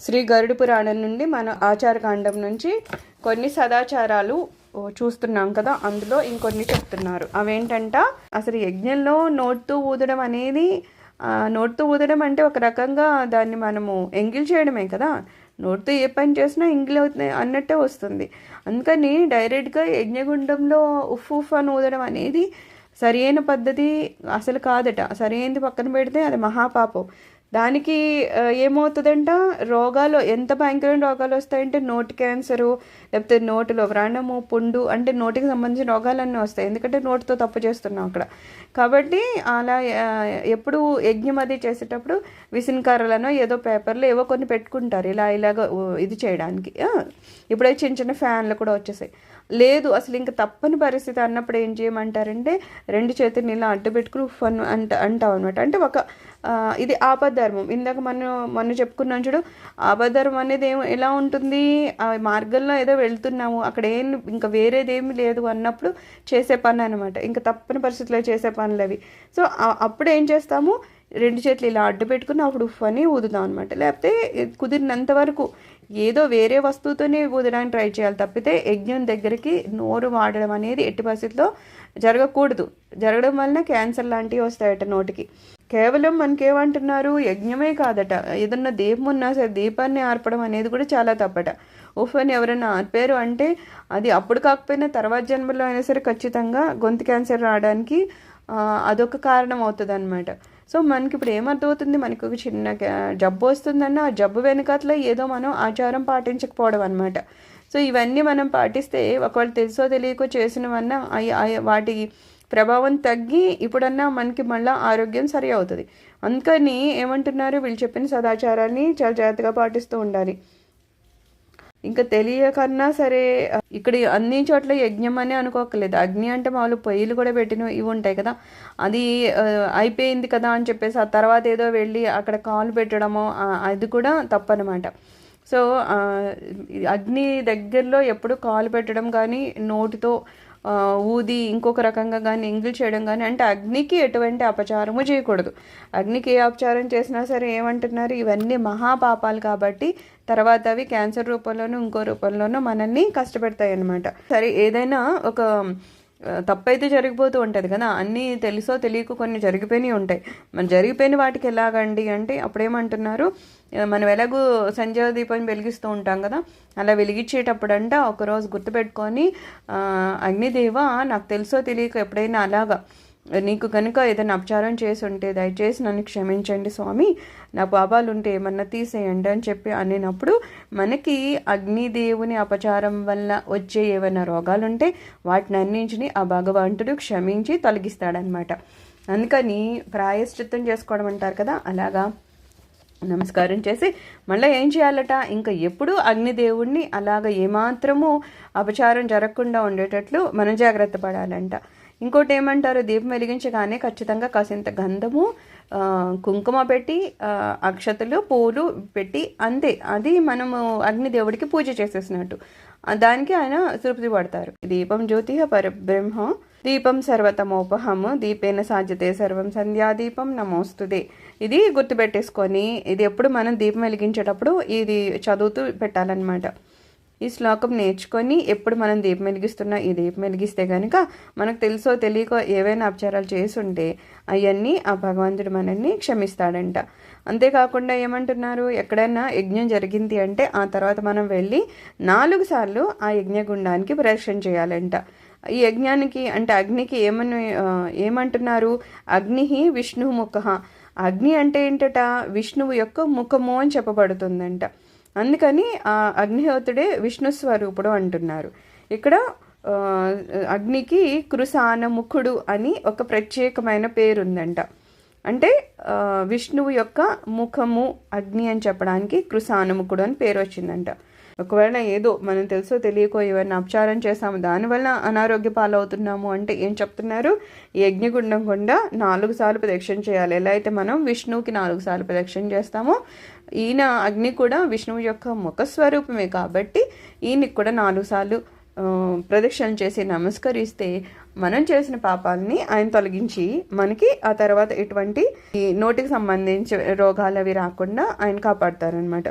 శ్రీ గరుడు పురాణం నుండి మన ఆచారకాండం నుంచి కొన్ని సదాచారాలు చూస్తున్నాం కదా. అందులో ఇంకొన్ని చెప్తున్నారు. అవేంటంట అసలు యజ్ఞంలో నోట్తో ఊదడం అనేది నోట్తో ఊదడం అంటే ఒక రకంగా దాన్ని మనము ఎంగిల్ చేయడమే కదా. నోట్తో ఏ పని చేసినా ఇంగిల్ అవుతుంది అన్నట్టే వస్తుంది. అందుకని డైరెక్ట్గా యజ్ఞగుండంలో ఉఫ్ ఉఫ్ అని ఊదడం అనేది సరైన పద్ధతి అసలు కాదట. సరైనది పక్కన పెడితే అది మహాపాపం. దానికి ఏమవుతుందంట? రోగాలు ఎంత భయంకరమైన రోగాలు వస్తాయంటే నోటి క్యాన్సరు లేకపోతే నోటిలో వ్రణము పుండు అంటే నోటికి సంబంధించిన రోగాలన్నీ వస్తాయి. ఎందుకంటే నోటితో తప్పు చేస్తున్నాం అక్కడ. కాబట్టి అలా ఎప్పుడు యజ్ఞం అది చేసేటప్పుడు విసినకర్రలను ఏదో పేపర్లు ఏవో కొన్ని పెట్టుకుంటారు. ఇలా ఇలాగ ఇది చేయడానికి. ఇప్పుడే చిన్న చిన్న ఫ్యాన్లు కూడా వచ్చేసాయి. లేదు అసలు ఇంకా తప్పని పరిస్థితి అన్నప్పుడు ఏం చేయమంటారంటే రెండు చేతులు ఇలా అడ్డు పెట్టుకుని ఉఫ్ అంట అంటాం అనమాట అంటే ఒక ఇది ఆపద్ధర్మం. ఇందాక మనం మొన్న చెప్పుకున్నాం చూడు ఆపద్ధర్మం అనేది ఏం ఎలా ఉంటుంది? ఆ మార్గంలో ఏదో వెళ్తున్నాము అక్కడ ఏం ఇంకా వేరేదేమి లేదు అన్నప్పుడు చేసే పని అనమాట ఇంకా తప్పని పరిస్థితిలో చేసే పనులు అవి. సో అప్పుడు ఏం చేస్తాము? రెండు చేతులు ఇలా అడ్డు పెట్టుకుని అప్పుడు ఉఫ్ అని ఊదుదాం అనమాట లేకపోతే కుదిరినంత వరకు ఏదో వేరే వస్తువుతోనే ఊదడానికి ట్రై చేయాలి. తప్పితే యజ్ఞం దగ్గరికి నోరు వాడడం అనేది ఎట్టి పరిస్థితుల్లో జరగకూడదు. జరగడం వలన క్యాన్సర్ లాంటివి వస్తాయట నోటికి. కేవలం మనకేమంటున్నారు యజ్ఞమే కాదట. ఏదన్నా దీపం ఉన్నా సరే దీపాన్ని ఆర్పడం అనేది కూడా చాలా తప్పట. ఉఫ్ అని ఎవరైనా ఆర్పారు అంటే అది అప్పుడు కాకపోయినా తర్వాత జన్మలో అయినా సరే ఖచ్చితంగా గొంతు క్యాన్సర్ రావడానికి అదొక కారణం అవుతుంది అనమాట సో మనకి ఇప్పుడు ఏమర్థమవుతుంది? మనకి ఒక చిన్న జబ్బు వస్తుందన్న ఆ జబ్బు వెనకాతల ఏదో మనం ఆచారం పాటించకపోవడం అనమాట సో ఇవన్నీ మనం పాటిస్తే ఒకవేళ తెలుసో తెలియకో చేసినవన్నా వాటి ప్రభావం తగ్గి ఇప్పుడన్నా మనకి మళ్ళీ ఆరోగ్యం సరి అవుతుంది. అందుకని ఏమంటున్నారు? వీళ్ళు చెప్పిన సదాచారాన్ని చాలా జాగ్రత్తగా పాటిస్తూ ఉండాలి. ఇంకా తెలియకన్నా సరే ఇక్కడ అన్ని చోట్ల యజ్ఞం అని అనుకోకలేదు. అగ్ని అంటే మామూలు పొయ్యిలు కూడా పెట్టిన ఇవి ఉంటాయి కదా. అది అయిపోయింది కదా అని చెప్పేసి ఆ తర్వాత ఏదో వెళ్ళి అక్కడ కాలు పెట్టడము అది కూడా తప్పనమాట. సో అగ్ని దగ్గరలో ఎప్పుడు కాలు పెట్టడం కానీ నోటితో ఊది ఇంకొక రకంగా కానీ ఎంగిల్ చేయడం కానీ అంటే అగ్నికి ఎటువంటి అపచారము చేయకూడదు. అగ్నికి ఏ అపచారం చేసినా సరే ఏమంటున్నారు? ఇవన్నీ మహాపాపాలు కాబట్టి తర్వాత అవి క్యాన్సర్ రూపంలోనూ ఇంకో రూపంలోనూ మనల్ని కష్టపెడతాయి అన్నమాట సరే ఏదైనా ఒక తప్పైతే జరిగిపోతూ ఉంటుంది కదా. అన్నీ తెలుసో తెలియక కొన్ని జరిగిపోయినాయి ఉంటాయి. మన జరిగిపోయిన వాటికి ఎలాగండి అంటే అప్పుడేమంటున్నారు మనం ఎలాగో సంజయ దీపం వెలిగిస్తూ ఉంటాం కదా. అలా వెలిగించేటప్పుడు అంట ఒకరోజు గుర్తుపెట్టుకొని అగ్నిదేవ నాకు తెలుసో తెలియక ఎప్పుడైనా అలాగా నీకు కనుక ఏదైనా అపచారం చేసి ఉంటే దయచేసి నన్ను క్షమించండి స్వామి. నా పాపాలు ఉంటే ఏమన్నా తీసేయండి అని చెప్పి అనినప్పుడు మనకి అగ్నిదేవుని అపచారం వల్ల వచ్చే ఏమైనా రోగాలు ఉంటే వాటిని అన్నింటిని ఆ భగవంతుడు క్షమించి తొలగిస్తాడనమాట అందుకని ప్రాయశ్చిత్తం చేసుకోవడం అంటారు కదా అలాగా? నమస్కారం చేసి మళ్ళీ ఏం చేయాలట? ఇంకా ఎప్పుడూ అగ్నిదేవుణ్ణి అలాగ ఏమాత్రము అపచారం జరగకుండా ఉండేటట్లు మనం జాగ్రత్త పడాలంట. ఇంకోటి ఏమంటారు? దీపం వెలిగించగానే ఖచ్చితంగా కాసింత గంధము కుంకుమ పెట్టి అక్షతలు పూలు పెట్టి అంతే. అది మనము అగ్నిదేవుడికి పూజ చేసేసినట్టు. దానికి ఆయన తృప్తి పడతారు. దీపం జ్యోతి పరబ్రహ్మ దీపం సర్వతమోపహము దీపేన సాధ్యతే సర్వం సంధ్యాదీపం నమోస్తుదే ఇది గుర్తుపెట్టేసుకొని ఇది ఎప్పుడు మనం దీపం వెలిగించేటప్పుడు ఇది చదువుతూ పెట్టాలన్నమాట. ఈ శ్లోకం నేర్చుకొని ఎప్పుడు మనం దీపం వెలిగిస్తున్నా ఈ దీపం వెలిగిస్తే కనుక మనకు తెలుసో తెలియకో ఏవైనా అపచారాలు చేసుంటే అవన్నీ ఆ భగవంతుడు మనల్ని క్షమిస్తాడంట. అంతేకాకుండా ఏమంటున్నారు? ఎక్కడైనా యజ్ఞం జరిగింది అంటే ఆ తర్వాత మనం వెళ్ళి నాలుగు సార్లు ఆ యజ్ఞగుండానికి ప్రదక్షిణ చేయాలంట. ఈ యజ్ఞానికి అంటే అగ్నికి ఏమని ఏమంటున్నారు? అగ్ని విష్ణు ముఖ. అగ్ని అంటే ఏంటట? విష్ణువు యొక్క ముఖము అని చెప్పబడుతుందంట. అందుకని ఆ అగ్నిహోత్రుడే విష్ణు స్వరూపుడు అంటున్నారు. ఇక్కడ అగ్నికి కృసాన ముఖుడు అని ఒక ప్రత్యేకమైన పేరు ఉందంట అంటే విష్ణువు యొక్క ముఖము అగ్ని అని చెప్పడానికి కృసానముఖుడు అని పేరు వచ్చిందంట ఒకవేళ ఏదో మనం తెలుసో తెలియకో ఏమైనా అపచారం చేస్తాము దానివల్ల అనారోగ్య పాలవుతున్నాము అంటే ఏం చెప్తున్నారు? ఈ యజ్ఞగుండం గుండా నాలుగు సార్లు ప్రదక్షిణ చేయాలి. ఎలా అయితే మనం విష్ణువుకి నాలుగు సార్లు ప్రదక్షిణ చేస్తామో ఈయన అగ్ని కూడా విష్ణువు యొక్క ముఖ స్వరూపమే కాబట్టి ఈయనకి కూడా నాలుగు సార్లు ప్రదక్షిణ చేసి నమస్కరిస్తే మనం చేసిన పాపాలని ఆయన తొలగించి మనకి ఆ తర్వాత ఎటువంటి నోటికి సంబంధించి రోగాలు అవి రాకుండా ఆయన కాపాడతారనమాట